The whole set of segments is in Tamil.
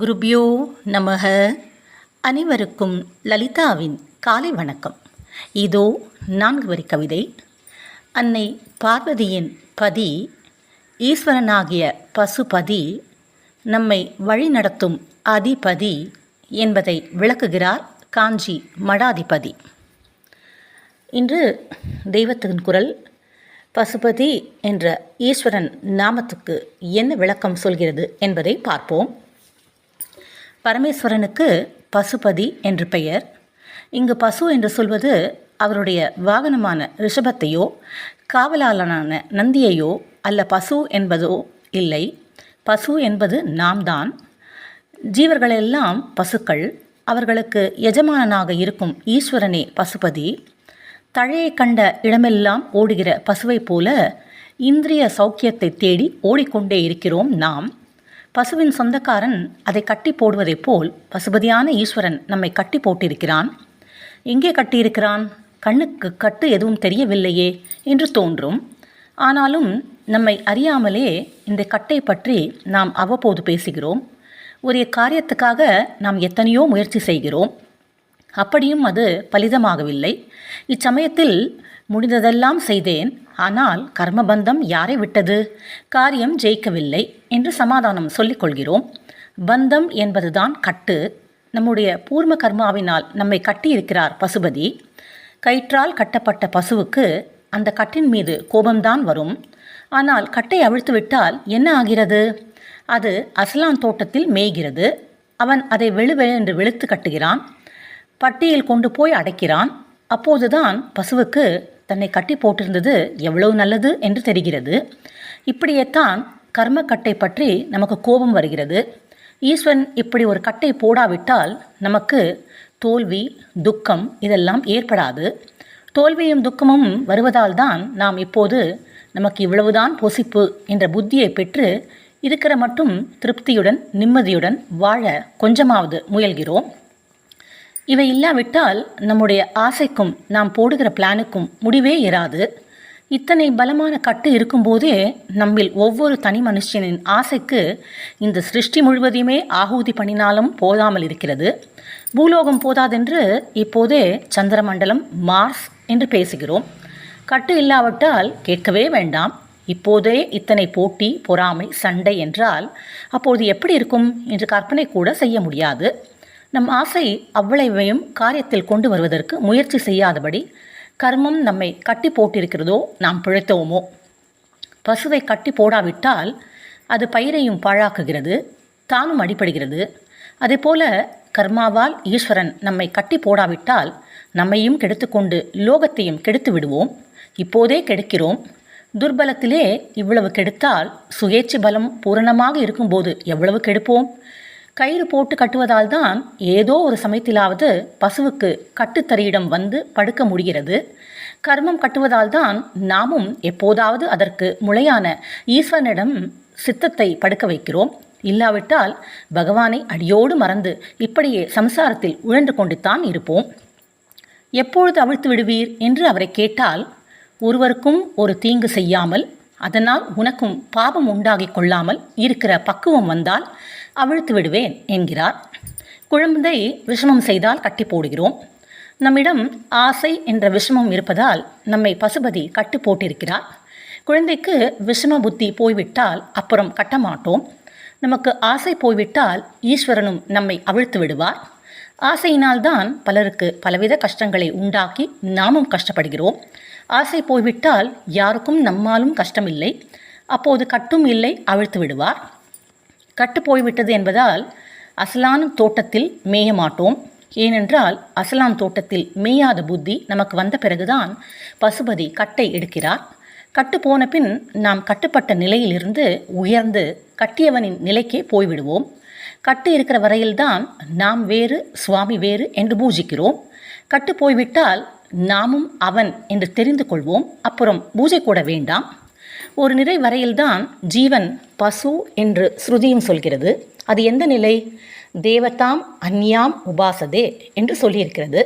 குருபியோ நமக. அனைவருக்கும் லலிதாவின் காலை வணக்கம். இதோ நான்கு வரி கவிதை. அன்னை பார்வதியின் பதி ஈஸ்வரனாகிய பசுபதி நம்மை வழிநடத்தும் அதிபதி என்பதை விளக்குகிறார் காஞ்சி மடாதிபதி. இன்று தெய்வத்தின் குரல் பசுபதி என்ற ஈஸ்வரன் நாமத்துக்கு என்ன விளக்கம் சொல்கிறது என்பதை பார்ப்போம். பரமேஸ்வரனுக்கு பசுபதி என்று பெயர். இங்கு பசு என்று சொல்வது அவருடைய வாகனமான ரிஷபத்தையோ காவலாளனான நந்தியையோ அல்ல பசு என்பதோ இல்லை. பசு என்பது நாம் தான் ஜீவர்களெல்லாம் பசுக்கள். அவர்களுக்கு எஜமானனாக இருக்கும் ஈஸ்வரனே பசுபதி. தழையை கண்ட இடமெல்லாம் ஓடுகிற பசுவைப் போல இந்திரிய சௌக்கியத்தை தேடி ஓடிக்கொண்டே இருக்கிறோம் நாம். பசுவின் சொந்தக்காரன் அதை கட்டி போடுவதைப் போல் பசுபதியான ஈஸ்வரன் நம்மை கட்டி போட்டிருக்கிறான். எங்கே கட்டியிருக்கிறான்? கண்ணுக்கு கட்டு எதுவும் தெரியவில்லையே என்று தோன்றும். ஆனாலும் நம்மை அறியாமலே இந்த கட்டை பற்றி நாம் அவ்வப்போது பேசுகிறோம். ஒரு காரியத்துக்காக நாம் எத்தனையோ முயற்சி செய்கிறோம். அப்படியும் அது பலிதமாகவில்லை. இச்சமயத்தில் முடிந்ததெல்லாம் செய்தேன். ஆனால் கர்மபந்தம் யாரை விட்டது? காரியம் ஜெயிக்கவில்லை என்று சமாதானம் சொல்லிக் கொள்கிறோம் பந்தம் என்பதுதான் கட்டு. நம்முடைய பூர்வ கர்மாவினால் நம்மை கட்டியிருக்கிறார் பசுபதி. கயிற்றால் கட்டப்பட்ட பசுவுக்கு அந்த கட்டின் மீது கோபம்தான் வரும். ஆனால் கட்டை அவிழ்த்து விட்டால் என்ன ஆகிறது? அது அசலான் தோட்டத்தில் மேய்கிறது. அவன் அதை வெளுவென்று வெளுத்து கட்டுகிறான். பட்டியில் கொண்டு போய் அடைக்கிறான். அப்போதுதான் பசுவுக்கு தன்னை கட்டி போட்டிருந்தது எவ்வளவு நல்லது என்று தெரிகிறது. இப்படியேத்தான் கர்மக்கட்டை பற்றி நமக்கு கோபம் வருகிறது. ஈஸ்வரன் இப்படி ஒரு கட்டை போடாவிட்டால் நமக்கு தோல்வி துக்கம் இதெல்லாம் ஏற்படாது. தோல்வியும் துக்கமும் வருவதால் தான் நாம் இப்போது நமக்கு இவ்வளவுதான் பொசிப்பு என்ற புத்தியை பெற்று இருக்கிற மட்டும் திருப்தியுடன் நிம்மதியுடன் வாழ கொஞ்சமாவது முயல்கிறோம். இவை இல்லாவிட்டால் நம்முடைய ஆசைக்கும் நாம் போடுகிற பிளானுக்கும் முடிவே இராது. இத்தனை பலமான கட்டு இருக்கும்போதே நம்மில் ஒவ்வொரு தனி மனுஷனின் ஆசைக்கு இந்த சிருஷ்டி முழுவதையுமே ஆகூதி பண்ணினாலும் போதாமல் இருக்கிறது. பூலோகம் போதாதென்று இப்போதே சந்திரமண்டலம் மார்ஸ் என்று பேசுகிறோம். கட்டு இல்லாவிட்டால் கேட்கவே வேண்டாம். இப்போதே இத்தனை போட்டி பொறாமை சண்டை என்றால் அப்போது எப்படி இருக்கும் என்று கற்பனை கூட செய்ய முடியாது. நம் ஆசை அவ்வளவையும் காரியத்தில் கொண்டு வருவதற்கு முயற்சி செய்யாதபடி கர்மம் நம்மை கட்டி போட்டிருக்கிறதோ நாம் பிழைத்தோமோ? பசுவை கட்டி போடாவிட்டால் அது பயிரையும் பாழாக்குகிறது தானும் அடிபடுகிறது. அதேபோல கர்மாவால் ஈஸ்வரன் நம்மை கட்டி போடாவிட்டால் நம்மையும் கெடுத்துக்கொண்டு லோகத்தையும் கெடுத்து விடுவோம். இப்போதே கெடுக்கிறோம். துர்பலத்திலே இவ்வளவு கெடுத்தால் சுயேட்சை பலம் பூரணமாக இருக்கும்போது எவ்வளவு கெடுப்போம்? கயிறு போட்டு கட்டுவதால் தான் ஏதோ ஒரு சமயத்திலாவது பசுவுக்கு கட்டுத்தறியிடம் வந்து படுக்க முடிகிறது. கர்மம் கட்டுவதால் தான் நாமும் எப்போதாவது அதற்கு முளையான ஈஸ்வரனிடம் சித்தத்தை படுக்க வைக்கிறோம். இல்லாவிட்டால் பகவானை அடியோடு மறந்து இப்படியே சம்சாரத்தில் உழன்று கொண்டுத்தான் இருப்போம். எப்பொழுது அவிழ்த்து விடுவீர் என்று அவரை கேட்டால் ஒருவருக்கும் ஒரு தீங்கு செய்யாமல் அதனால் உனக்கும் பாபம் உண்டாகிக் கொள்ளாமல் இருக்கிற பக்குவம் வந்தால் அவிழ்த்து விடுவேன் என்கிறார். குழந்தை விஷமம் செய்தால் கட்டி போடுகிறோம். நம்மிடம் ஆசை என்ற விஷமம் இருப்பதால் நம்மை பசுபதி கட்டு போட்டிருக்கிறார். குழந்தைக்கு விஷம புத்தி போய்விட்டால் அப்புறம் கட்ட மாட்டோம். நமக்கு ஆசை போய்விட்டால் ஈஸ்வரனும் நம்மை அவிழ்த்து விடுவார். ஆசையினால்தான் பலருக்கு பலவித கஷ்டங்களை உண்டாக்கி நாமும் கஷ்டப்படுகிறோம். ஆசை போய்விட்டால் யாருக்கும் நம்மாலும் கஷ்டமில்லை. அப்போது கட்டும் இல்லை அவிழ்த்து விடுவார். கட்டு போய்விட்டது என்பதால் அசலான தோட்டத்தில் மேய மாட்டோம். ஏனென்றால் அசலான் தோட்டத்தில் மேயாத புத்தி நமக்கு வந்த பிறகுதான் பசுபதி கட்டை எடுக்கிறார். கட்டு போன பின் நாம் கட்டுப்பட்ட நிலையிலிருந்து உயர்ந்து கட்டியவனின் நிலைக்கே போய்விடுவோம். கட்டு இருக்கிற வரையில்தான் நாம் வேறு சுவாமி வேறு என்று பூஜிக்கிறோம். கட்டு போய்விட்டால் நாமும் அவன் என்று தெரிந்து கொள்வோம். அப்புறம் பூஜை கூட வேண்டாம். ஒரு நிலை வரையில்தான் ஜீவன் பசு என்று ஸ்ருதியும் சொல்கிறது. அது எந்த நிலை? தேவதாம் அந்யாம் உபாசதே என்று சொல்லியிருக்கிறது.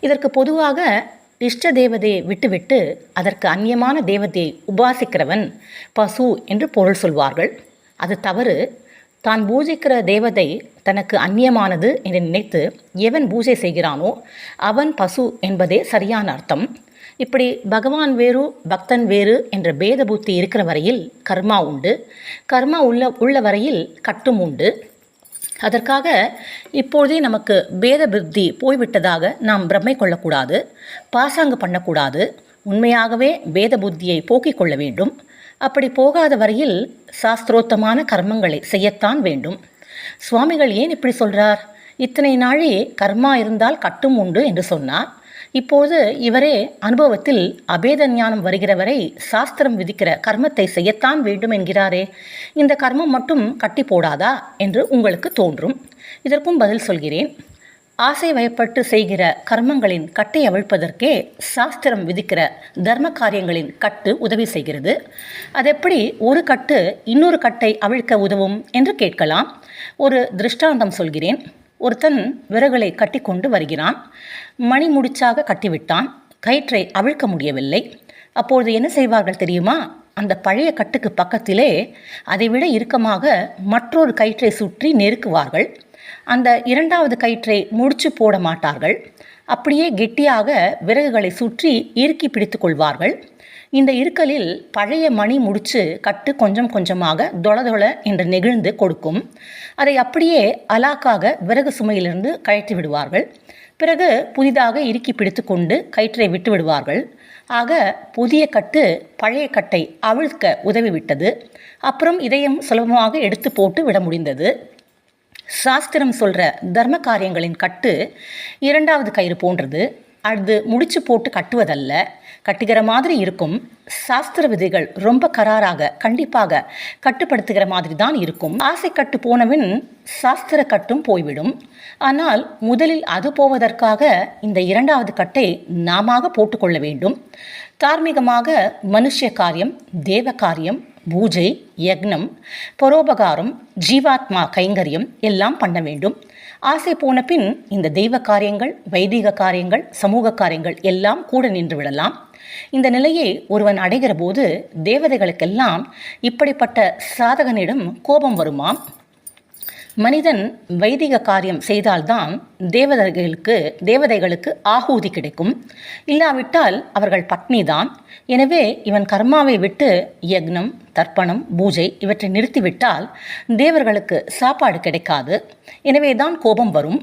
இதற்கு பொதுவாக இஷ்ட தேவதையை விட்டுவிட்டு அதற்கு அந்நியமான தேவதையை உபாசிக்கிறவன் பசு என்று பொருள் சொல்வார்கள். அது தவறு. தான் பூஜிக்கிற தேவதை தனக்கு அந்நியமானது என்று நினைத்து எவன் பூஜை செய்கிறானோ அவன் பசு என்பதே சரியான அர்த்தம். இப்படி பகவான் வேறு பக்தன் வேறு என்ற பேத புத்தி இருக்கிற வரையில் கர்மா உண்டு. கர்மா உள்ள உள்ள வரையில் கட்டும் உண்டு. அதற்காக இப்பொழுதே நமக்கு பேத புத்தி போய்விட்டதாக நாம் பிரமை கொள்ளக்கூடாது பாசாங்கு பண்ணக்கூடாது. உண்மையாகவே பேத புத்தியை போக்கிக் கொள்ள வேண்டும். அப்படி போகாத வரையில் சாஸ்திரோத்தமான கர்மங்களை செய்யத்தான் வேண்டும். சுவாமிகள் ஏன் இப்படி சொல்கிறார் இத்தனை நாளே கர்மா இருந்தால் கட்டும் உண்டு என்று சொன்னார். இப்போது இவரே அனுபவத்தில் அபேத ஞானம் வருகிற வரை சாஸ்திரம் விதிக்கிற கர்மத்தை செய்யத்தான் வேண்டும் என்கிறாரே. இந்த கர்மம் மட்டும் கட்டி போடாதா என்று உங்களுக்கு தோன்றும். இதற்கும் பதில் சொல்கிறேன். ஆசை வயப்பட்டு செய்கிற கர்மங்களின் கட்டை அவிழ்ப்பதற்கே சாஸ்திரம் விதிக்கிற தர்ம காரியங்களின் கட்டு உதவி செய்கிறது. அதெப்படி ஒரு கட்டு இன்னொரு கட்டை அவிழ்க்க உதவும் என்று கேட்கலாம். ஒரு திருஷ்டாந்தம் சொல்கிறேன். ஒருத்தன் விறகுகளை கட்டிக்கொண்டு வருகிறான். மணி முடிச்சாக கட்டிவிட்டான். கயிற்றை அவிழ்க்க முடியவில்லை. அப்பொழுது என்ன செய்வார்கள் தெரியுமா? அந்த பழைய கட்டுக்கு பக்கத்திலே அதைவிட இறுக்கமாக மற்றொரு கயிற்றை சுற்றி நெருக்குவார்கள். அந்த இரண்டாவது கயிற்றை முடிச்சு போட மாட்டார்கள். அப்படியே கெட்டியாக விறகுகளை சுற்றி இறுக்கி பிடித்து கொள்வார்கள். இந்த இருக்கலில் பழைய மணி முடிச்சு கட்டு கொஞ்சம் கொஞ்சமாக தொள தொள என்று நெகிழ்ந்து கொடுக்கும். அதை அப்படியே அலாக்காக விறகு சுமையிலிருந்து கழற்றி விடுவார்கள். பிறகு புதிதாக இறுக்கி பிடித்து கொண்டு கயிற்றை விட்டு விடுவார்கள். ஆக புதிய கட்டு பழைய கட்டை அவிழ்க்க உதவிவிட்டது. அப்புறம் இதயம் சுலபமாக எடுத்து போட்டு விட முடிந்தது. சாஸ்திரம் சொல்கிற தர்ம காரியங்களின் கட்டு இரண்டாவது கயிறு போன்றது. அது முடிச்சு போட்டு கட்டுவதல்ல. கட்டுகிற மாதிரி இருக்கும். சாஸ்திர விதிகள் ரொம்ப கராராக கண்டிப்பாக கட்டுப்படுத்துகிற மாதிரி தான் இருக்கும். ஆசை கட்டு போனவன் சாஸ்திர கட்டும் போய்விடும். ஆனால் முதலில் அது போவதற்காக இந்த இரண்டாவது கட்டை நாம போட்டுக்கொள்ள வேண்டும். தார்மீகமாக மனுஷ்ய காரியம் தேவ காரியம் பூஜை யக்னம் பரோபகாரம் ஜீவாத்மா கைங்கரியம் எல்லாம் பண்ண வேண்டும். ஆசை போன பின் இந்த தெய்வ காரியங்கள் வைதிக காரியங்கள் சமூக காரியங்கள் எல்லாம் கூட நின்று விடலாம். இந்த நிலையை ஒருவன் அடைகிற போது தேவதைகளுக்கெல்லாம் இப்படிப்பட்ட சாதகனிடம் கோபம் வருமாம் மனிதன் வைதிக காரியம் செய்தால்தான் தேவதைகளுக்கு தேவதைகளுக்கு ஆகூதி கிடைக்கும். இல்லாவிட்டால் அவர்கள் பத்னிதான். எனவே இவன் கர்மாவை விட்டு யக்னம் தர்ப்பணம் பூஜை இவற்றை நிறுத்திவிட்டால் தேவர்களுக்கு சாப்பாடு கிடைக்காது. எனவே தான் கோபம் வரும்.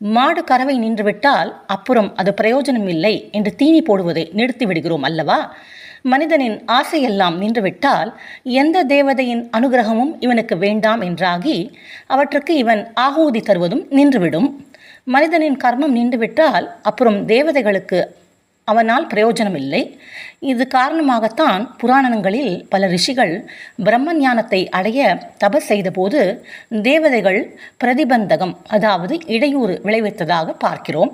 மாடு கறவை நின்றுவிட்டால் அப்புறம் அது பிரயோஜனம் இல்லை என்று தீனி போடுவதை நிறுத்தி விடுகிறோம் அல்லவா? மனிதனின் ஆசையெல்லாம் நின்றுவிட்டால் எந்த தேவதையின் அனுகிரகமும் இவனுக்கு வேண்டாம் என்றாகி அவற்றுக்கு இவன் ஆகூதி தருவதும் நின்றுவிடும். மனிதனின் கர்மம் நின்றுவிட்டால் அப்புறம் தேவதைகளுக்கு அவனால் பிரயோஜனம் இல்லை இது காரணமாகத்தான் புராணங்களில் பல ரிஷிகள் பிரம்ம ஞானத்தை அடைய தபஸ் செய்தபோது தேவதைகள் பிரதிபந்தகம் அதாவது இடையூறு விளைவித்ததாக பார்க்கிறோம்.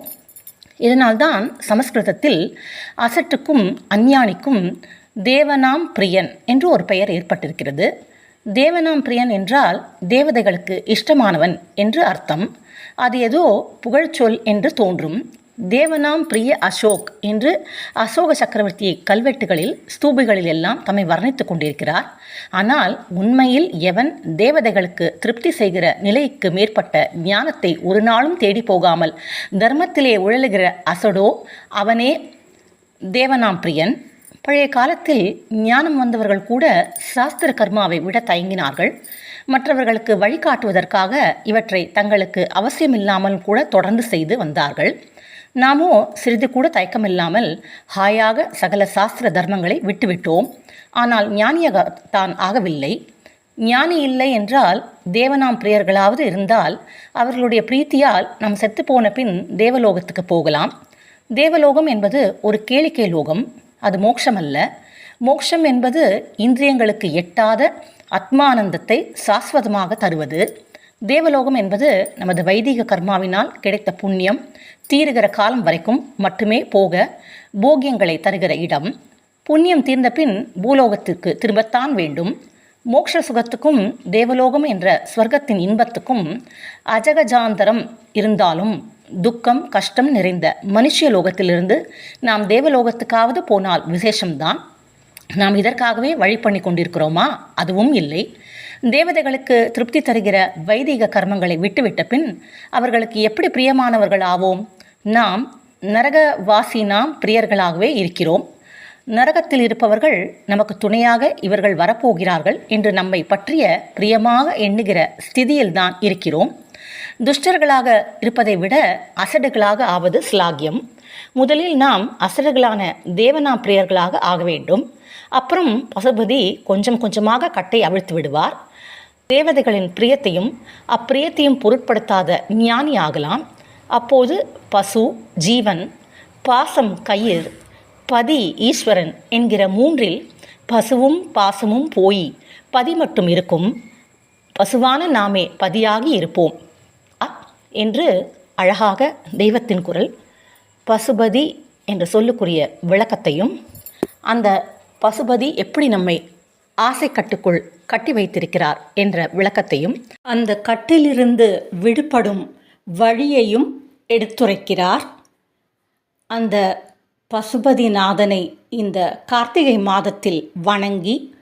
இதனால்தான் சமஸ்கிருதத்தில் அசட்டுக்கும் அஞ்ஞானிக்கும் தேவனாம் பிரியன் என்று ஒரு பெயர் ஏற்பட்டிருக்கிறது. தேவனாம் பிரியன் என்றால் தேவதைகளுக்கு இஷ்டமானவன் என்று அர்த்தம். அது ஏதோ புகழ்ச்சொல் என்று தோன்றும். தேவனாம் பிரிய அசோக் என்று அசோக சக்கரவர்த்தி கல்வெட்டுகளில் ஸ்தூபிகளில் எல்லாம் தம்மை வர்ணித்துக் கொண்டிருக்கிறார். ஆனால் உண்மையில் எவன் தேவதைகளுக்கு திருப்தி செய்கிற நிலைக்கு மேற்பட்ட ஞானத்தை ஒரு நாளும் தேடி போகாமல் தர்மத்திலே உழலுகிற அசடோ அவனே தேவனாம் பிரியன். பழைய காலத்தில் ஞானம் வந்தவர்கள் கூட சாஸ்திர கர்மாவை விட தயங்கினார்கள். மற்றவர்களுக்கு வழிகாட்டுவதற்காக இவற்றை தங்களுக்கு அவசியமில்லாமல் கூட தொடர்ந்து செய்து வந்தார்கள். நாமோ சிறிது கூட தயக்கமில்லாமல் ஹாயாக சகல சாஸ்திர தர்மங்களை விட்டுவிட்டோம். ஆனால் ஞானியாக தான் ஆகவில்லை. ஞானி இல்லை என்றால் தேவனாம் பிரியர்களாவது இருந்தால் அவர்களுடைய பிரீத்தியால் நாம் செத்துப்போன பின் தேவலோகத்துக்கு போகலாம். தேவலோகம் என்பது ஒரு கேளிக்கை லோகம். அது மோட்சம் அல்ல மோட்சம் என்பது இந்திரியங்களுக்கு எட்டாத ஆத்மானந்தத்தை சாஸ்வதமாக தருவது. தேவலோகம் என்பது நமது வைதிக கர்மாவினால் கிடைத்த புண்ணியம். தீருகிற காலம் வரைக்கும் மட்டுமே போக போகியங்களை தருகிற இடம். புண்ணியம் தீர்ந்த பின் பூலோகத்திற்கு திரும்பத்தான் வேண்டும். மோக்ஷ சுகத்துக்கும் தேவலோகம் என்ற ஸ்வர்க்கத்தின் இன்பத்துக்கும் அஜகஜாந்தரம் இருந்தாலும் துக்கம் கஷ்டம் நிறைந்த மனுஷிய லோகத்திலிருந்து நாம் தேவலோகத்துக்காவது போனால் விசேஷம்தான். நாம் இதற்காகவே வழி பண்ணி கொண்டிருக்கிறோமா? அதுவும் இல்லை. தேவதைகளுக்கு திருப்தி தருகிற வைதிக கர்மங்களை விட்டுவிட்ட பின் அவர்களுக்கு எப்படி பிரியமானவர்கள் ஆவோம் நாம் நரகவாசி நாம் பிரியர்களாகவே இருக்கிறோம். நரகத்தில் இருப்பவர்கள் நமக்கு துணையாக இவர்கள் வரப்போகிறார்கள் என்று நம்மை பற்றிய பிரியமாக எண்ணுகிற ஸ்திதியில்தான் இருக்கிறோம். துஷ்டர்களாக இருப்பதை விட அசடுகளாக ஆவது ஸ்லாகியம் முதலில் நாம் அசடுகளான தேவனா பிரியர்களாக ஆக வேண்டும். அப்புறம் பசுபதி கொஞ்சம் கொஞ்சமாக கட்டை அவிழ்த்து விடுவார். தேவதைகளின் பிரியத்தையும் அப்பிரியத்தையும் பொருட்படுத்தாத ஞானி ஆகலாம் அப்போது பசு ஜீவன் பாசம் கயிர் பதி ஈஸ்வரன் என்கிற மூன்றில் பசுவும் பாசமும் போய் பதி மட்டும் இருக்கும். பசுவான நாமே பதியாகி இருப்போம். என்று அழகாக தெய்வத்தின் குரல் பசுபதி என்ற சொல்லுக்குரிய விளக்கத்தையும் அந்த பசுபதி எப்படி நம்மை ஆசை கட்டுக்குள் கட்டி வைத்திருக்கிறார் என்ற விளக்கத்தையும் அந்த கட்டிலிருந்து விடுபடும் வழியையும் எடுத்துரைக்கிறார். அந்த பசுபதிநாதனை இந்த கார்த்திகை மாதத்தில் வணங்கி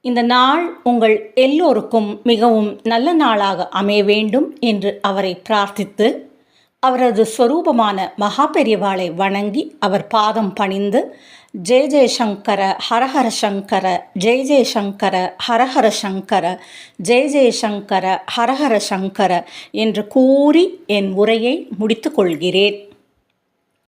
இந்த நாள் உங்கள் எல்லோருக்கும் மிகவும் நல்ல நாளாக அமைய வேண்டும் என்று அவரை பிரார்த்தித்து அவரது ஸ்வரூபமான மகா பெரியவாளை வணங்கி அவர் பாதம் பணிந்து ஜெய ஜெயசங்கர ஹரஹர சங்கர ஜெய ஜெயசங்கர ஹரஹர சங்கர ஜெய ஜெயசங்கர ஹரஹர சங்கர என்று கூறி என் உரையை முடித்துக்கொள்கிறேன்